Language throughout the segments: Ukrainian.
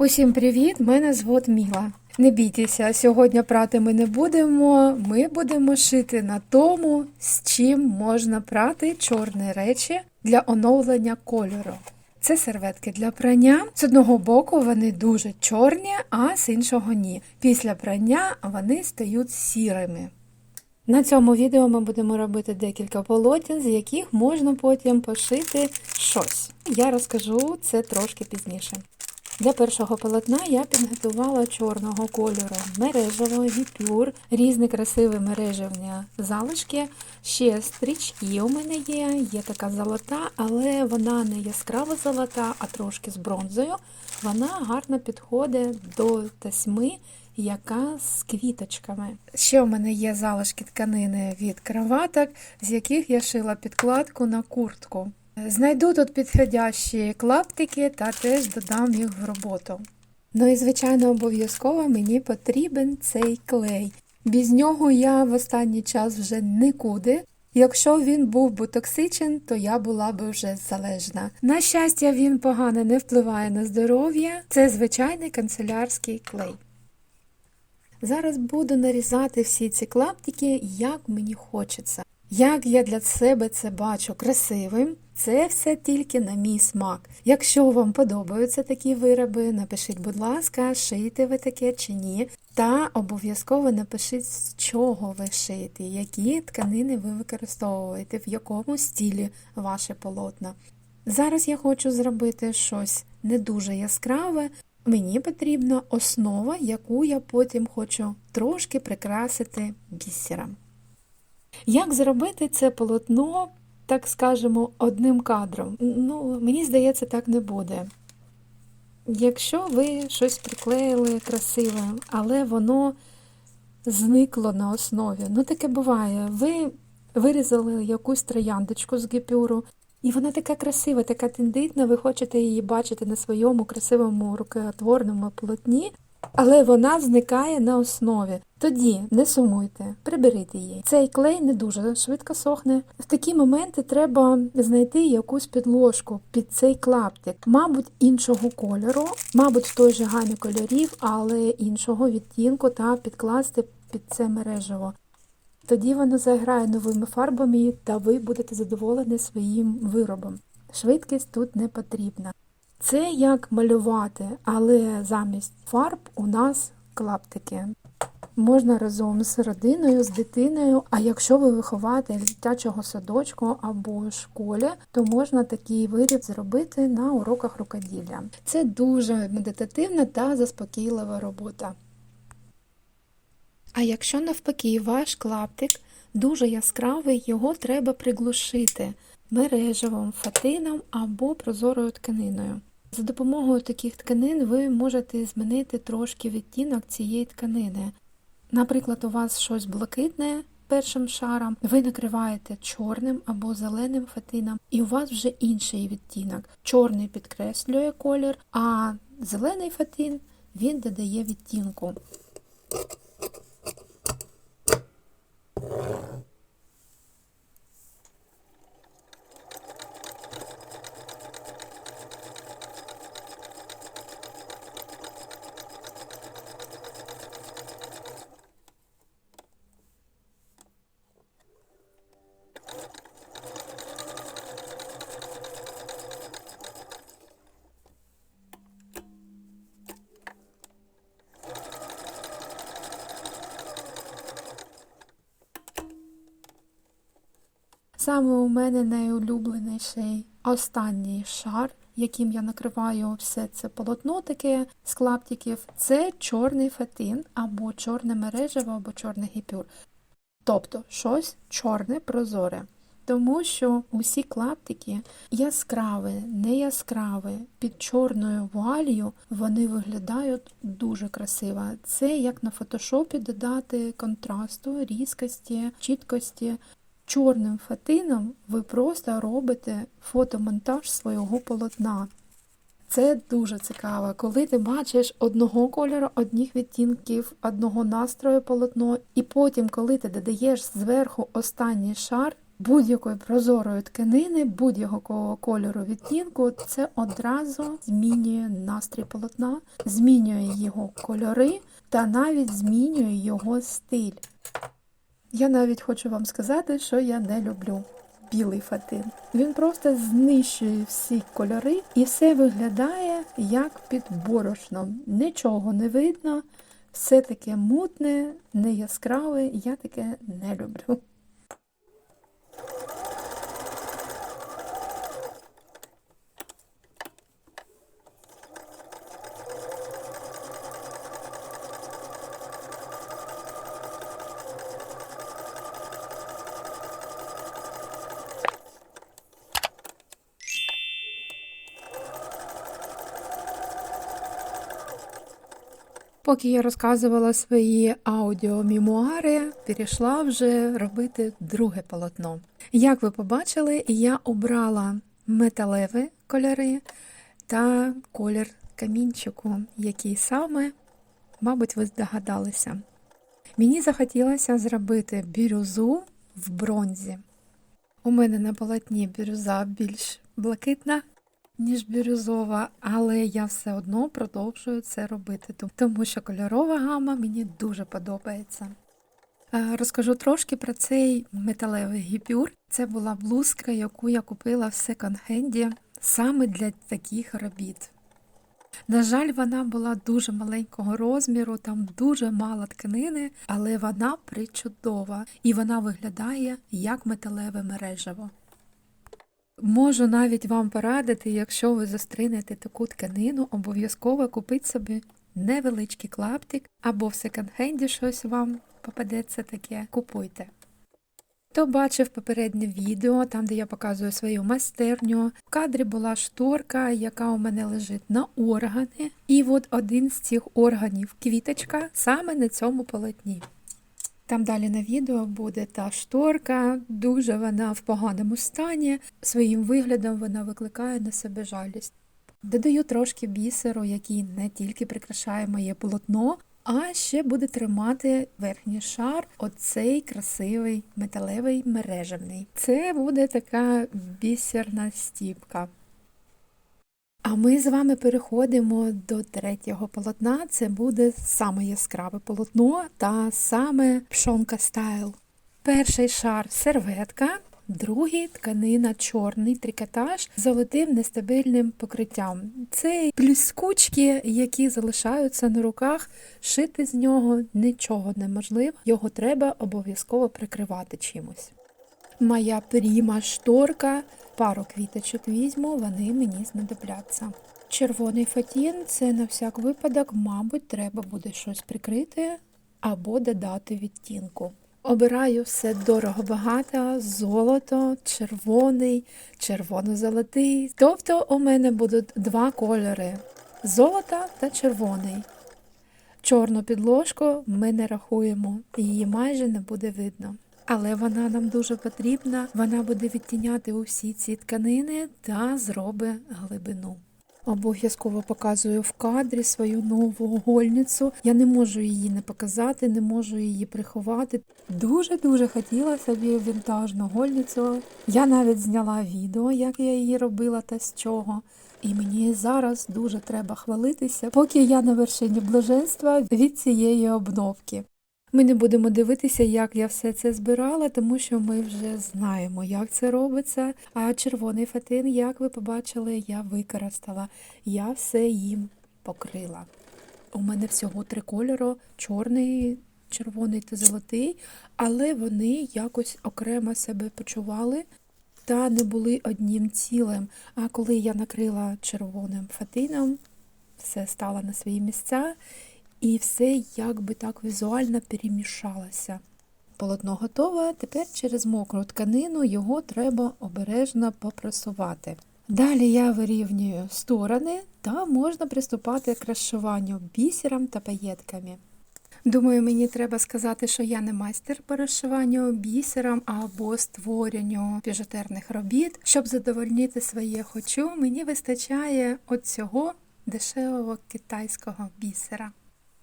Усім привіт! Мене звуть Міла. Не бійтеся, сьогодні прати ми не будемо. Ми будемо шити на тому, з чим можна прати чорні речі для оновлення кольору. Це серветки для прання. З одного боку вони дуже чорні, а з іншого ні. Після прання вони стають сірими. На цьому відео ми будемо робити декілька полотен, з яких можна потім пошити щось. Я розкажу це трошки пізніше. Для першого полотна я підготувала чорного кольору мережево, гіпюр, різні красиві мережевні залишки. Ще стрічки у мене є, є така золота, але вона не яскраво золота, а трошки з бронзою. Вона гарно підходить до тасьми, яка з квіточками. Ще у мене є залишки тканини від кроваток, з яких я шила підкладку на куртку. Знайду тут підходящі клаптики та теж додам їх в роботу. Ну і, звичайно, обов'язково мені потрібен цей клей. Без нього я в останній час вже нікуди. Якщо він був би токсичен, то я була би вже залежна. На щастя, він погано не впливає на здоров'я. Це звичайний канцелярський клей. Зараз буду нарізати всі ці клаптики, як мені хочеться. Як я для себе це бачу красивим, це все тільки на мій смак. Якщо вам подобаються такі вироби, напишіть, будь ласка, шиєте ви таке чи ні. Та обов'язково напишіть, з чого ви шиєте, які тканини ви використовуєте, в якому стілі ваше полотна. Зараз я хочу зробити щось не дуже яскраве. Мені потрібна основа, яку я потім хочу трошки прикрасити бісером. Як зробити це полотно, так скажемо, одним кадром? Ну, мені здається, так не буде. Якщо ви щось приклеїли красиве, але воно зникло на основі, ну таке буває. Ви вирізали якусь трояндочку з гіпюру, і вона така красива, така тендитна, ви хочете її бачити на своєму красивому рукотворному полотні, але вона зникає на основі. Тоді не сумуйте, приберіть її. Цей клей не дуже швидко сохне. В такі моменти треба знайти якусь підложку під цей клаптик, мабуть, іншого кольору, мабуть, в той же гамі кольорів, але іншого відтінку та підкласти під це мережево. Тоді воно заграє новими фарбами, та ви будете задоволені своїм виробом. Швидкість тут не потрібна. Це як малювати, але замість фарб у нас клаптики. Можна разом з родиною, з дитиною. А якщо ви вихователь дитячого садочку або школі, то можна такий виріб зробити на уроках рукоділля. Це дуже медитативна та заспокійлива робота. А якщо навпаки ваш клаптик дуже яскравий, його треба приглушити мережевим фатином або прозорою тканиною. За допомогою таких тканин ви можете змінити трошки відтінок цієї тканини. Наприклад, у вас щось блакитне першим шаром, ви накриваєте чорним або зеленим фатином, і у вас вже інший відтінок. Чорний підкреслює колір, а зелений фатин він додає відтінку. Саме у мене найулюбленіший останній шар, яким я накриваю все це полотно таке з клаптиків, це чорний фатин, або чорне мережево, або чорний гіпюр. Тобто щось чорне прозоре. Тому що усі клаптики яскраві, не яскраві, під чорною вуалью вони виглядають дуже красиво. Це як на фотошопі додати контрасту, різкості, чіткості. Чорним фатином ви просто робите фотомонтаж свого полотна. Це дуже цікаво, коли ти бачиш одного кольору, одних відтінків, одного настрою полотно, і потім, коли ти додаєш зверху останній шар, будь-якої прозорої тканини, будь-якого кольору відтінку, це одразу змінює настрій полотна, змінює його кольори та навіть змінює його стиль. Я навіть хочу вам сказати, що я не люблю білий фатин. Він просто знищує всі кольори і все виглядає як під борошном. Нічого не видно, все таке мутне, неяскраве, я таке не люблю. Поки я розказувала свої аудіомемуари, перейшла вже робити друге полотно. Як ви побачили, я обрала металеві кольори та колір камінчику, який саме, мабуть, ви здогадалися. Мені захотілося зробити бірюзу в бронзі. У мене на полотні бірюза більш блакитна, ніж бірюзова, але я все одно продовжую це робити, тому що кольорова гама мені дуже подобається. Е, Розкажу трошки про цей металевий гіпюр. Це була блузка, яку я купила в секонд-хенді саме для таких робіт. На жаль, вона була дуже маленького розміру, там дуже мало тканини, але вона причудова і вона виглядає як металеве мережево. Можу навіть вам порадити, якщо ви зустрінете таку тканину, обов'язково купіть собі невеличкий клаптик або в секонд-хенді щось вам попадеться таке, купуйте. Хто бачив попереднє відео, там де я показую свою майстерню, в кадрі була шторка, яка у мене лежить на органи, і от один з цих органів квіточка саме на цьому полотні. Там далі на відео буде та шторка, дуже вона в поганому стані, своїм виглядом вона викликає на себе жалість. Додаю трошки бісеру, який не тільки прикрашає моє полотно, а ще буде тримати верхній шар, оцей красивий металевий мережевний. Це буде така бісерна стіпка. А ми з вами переходимо до третього полотна. Це буде саме яскраве полотно та саме пшонка стайл. Перший шар серветка, другий тканина чорний трикотаж з золотим нестабільним покриттям. Це плюскучки, які залишаються на руках, шити з нього нічого неможливо, його треба обов'язково прикривати чимось. Моя пріма шторка, пару квіточок візьму, вони мені знадобляться. Червоний фатін це на всяк випадок, мабуть, треба буде щось прикрити або додати відтінку. Обираю все дорого-багато, золото, червоний, червоно-золотий. Тобто у мене будуть два кольори золота та червоний. Чорну підложку ми не рахуємо, її майже не буде видно. Але вона нам дуже потрібна, вона буде відтіняти усі ці тканини та зробить глибину. Обов'язково показую в кадрі свою нову гольницю. Я не можу її не показати, не можу її приховати. Дуже-дуже хотіла собі вінтажну гольницю. Я навіть зняла відео, як я її робила та з чого. І мені зараз дуже треба хвалитися, поки я на вершині блаженства від цієї обновки. Ми не будемо дивитися, як я все це збирала, тому що ми вже знаємо, як це робиться. А червоний фатин, як ви побачили, я використала. Я все їм покрила. У мене всього три кольори: чорний, червоний та золотий, але вони якось окремо себе почували та не були одним цілим. А коли я накрила червоним фатином, все стало на свої місця. І все якби так візуально перемішалося. Полотно готове, тепер через мокру тканину його треба обережно попресувати. Далі я вирівнюю сторони та можна приступати к розшиванню бісером та паєтками. Думаю, мені треба сказати, що я не майстер по розшиванню бісером або створенню біжутерних робіт. Щоб задовольнити своє хочу, мені вистачає от цього дешевого китайського бісера.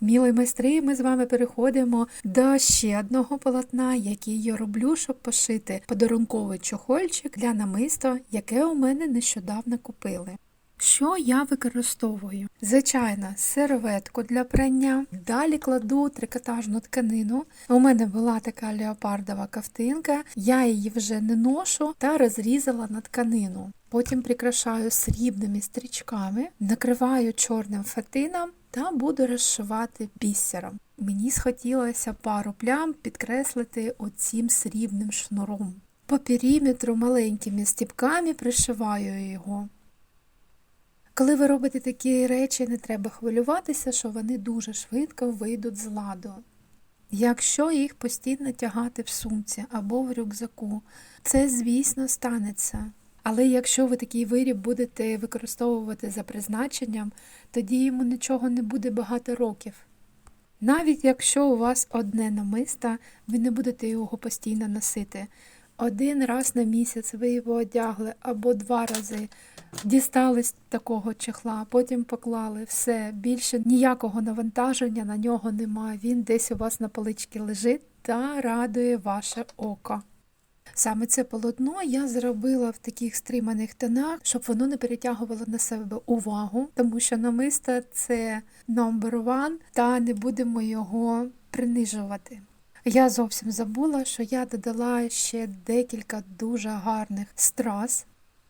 Мілі майстри, ми з вами переходимо до ще одного полотна, який я роблю, щоб пошити подарунковий чохольчик для намисто, яке у мене нещодавно купили. Що я використовую? Звичайно, серветку для прання. Далі кладу трикотажну тканину. У мене була така леопардова ковтинка, я її вже не ношу та розрізала на тканину. Потім прикрашаю срібними стрічками, накриваю чорним фатином та буду розшивати бісером. Мені схотілося пару плям підкреслити оцім срібним шнуром. По периметру маленькими стіпками пришиваю його. Коли ви робите такі речі, не треба хвилюватися, що вони дуже швидко вийдуть з ладу. Якщо їх постійно тягати в сумці або в рюкзаку, це, звісно, станеться. Але якщо ви такий виріб будете використовувати за призначенням, тоді йому нічого не буде багато років. Навіть якщо у вас одне намисто, ви не будете його постійно носити. Один раз на місяць ви його одягли або два рази, дістали з такого чехла, потім поклали все. Більше ніякого навантаження на нього немає. Він десь у вас на поличці лежить та радує ваше око. Саме це полотно я зробила в таких стриманих тонах, щоб воно не перетягувало на себе увагу, тому що намисто це number one, та не будемо його принижувати. Я зовсім забула, що я додала ще декілька дуже гарних страз.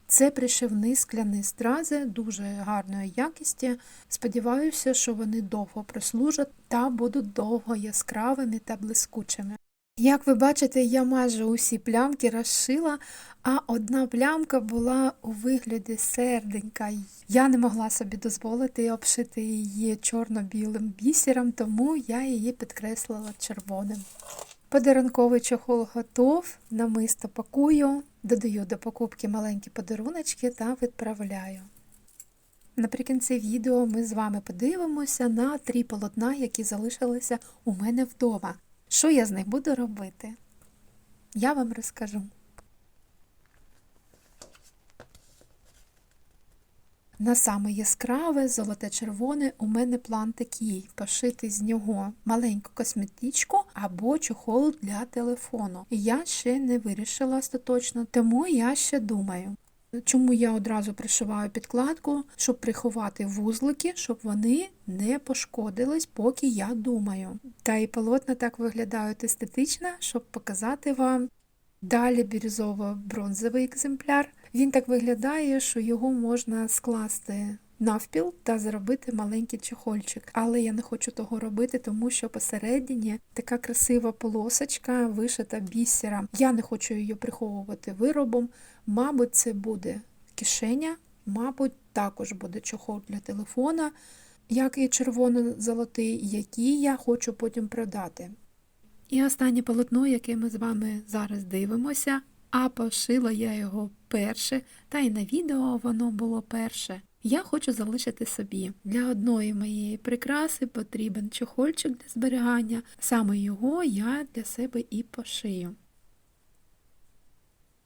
Це пришивні скляні стрази дуже гарної якісті. Сподіваюся, що вони довго прослужать та будуть довго яскравими та блискучими. Як ви бачите, я майже усі плямки розшила, а одна плямка була у вигляді серденька. Я не могла собі дозволити обшити її чорно-білим бісером, тому я її підкреслила червоним. Подарунковий чохол готов, намисто пакую, додаю до покупки маленькі подаруночки та відправляю. Наприкінці відео ми з вами подивимося на три полотна, які залишилися у мене вдома. Що я з них буду робити? Я вам розкажу. На саме яскраве, золоте-червоне у мене план такий пошити з нього маленьку косметичку або чохол для телефону. Я ще не вирішила остаточно, тому я ще думаю. Чому я одразу пришиваю підкладку, щоб приховати вузлики, щоб вони не пошкодились, поки я думаю. Та і полотна так виглядають естетично, щоб показати вам. Далі бірюзово-бронзовий екземпляр. Він так виглядає, що його можна скласти навпіл та зробити маленький чехольчик. Але я не хочу того робити, тому що посередині така красива полосочка вишита бісером. Я не хочу її приховувати виробом. Мабуть, це буде кишеня, мабуть, також буде чохол для телефона, як і червоно-золотий, який я хочу потім продати. І останнє полотно, яке ми з вами зараз дивимося, а пошила я його перше, та й на відео воно було перше. Я хочу залишити собі. Для одної моєї прикраси потрібен чохольчик для зберігання, саме його я для себе і пошию.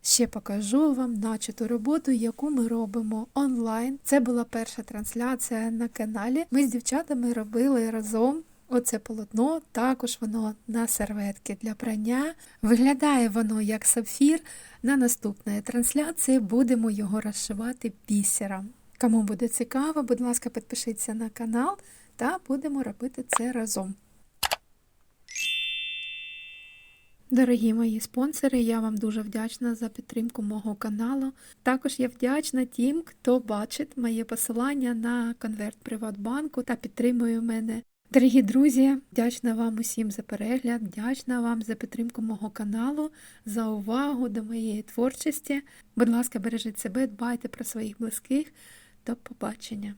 Ще покажу вам начату роботу, яку ми робимо онлайн. Це була перша трансляція на каналі. Ми з дівчатами робили разом оце полотно, також воно на серветки для прання. Виглядає воно як сапфір. На наступної трансляції будемо його розшивати бісером. Кому буде цікаво, будь ласка, підпишіться на канал та будемо робити це разом. Дорогі мої спонсори, я вам дуже вдячна за підтримку мого каналу. Також я вдячна тим, хто бачить моє посилання на конверт Приватбанку та підтримує мене. Дорогі друзі, вдячна вам усім за перегляд, вдячна вам за підтримку мого каналу, за увагу до моєї творчості. Будь ласка, бережіть себе, дбайте про своїх близьких. До побачення!